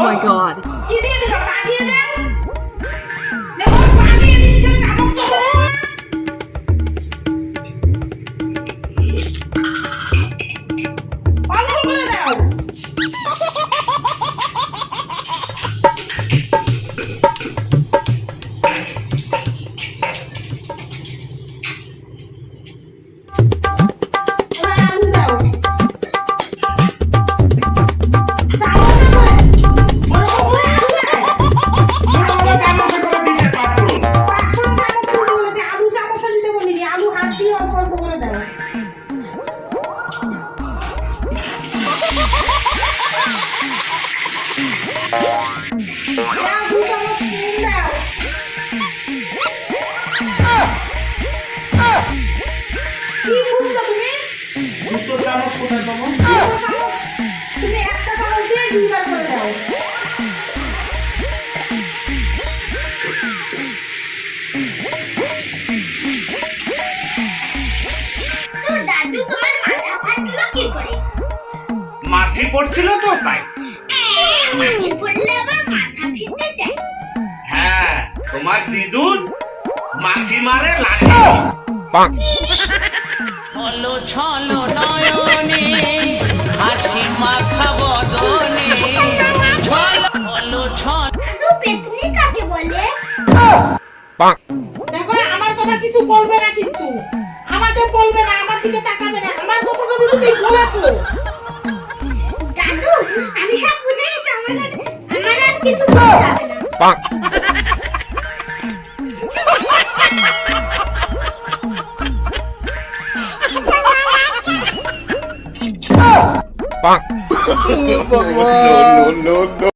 Oh my god. অল্প করে দাও তুমি একটা চামচ দিয়ে দুইবার পড়ছিল তো তাই। হ্যাঁ তোমার দিদুন মাছি মারে লাগে ছলো ছলো নয়নে হাসি মাখা বদনে। ছলো ছলো ছলো। পেতনি কাকে বলে দেখো আমার কথা কিছু বলবে না কিন্তু। আমাকে বলবে না আমার দিকে তাকাবে না। আমার কথা যদি তুমি বলেছ আমার আর কিছু বলতে হবে না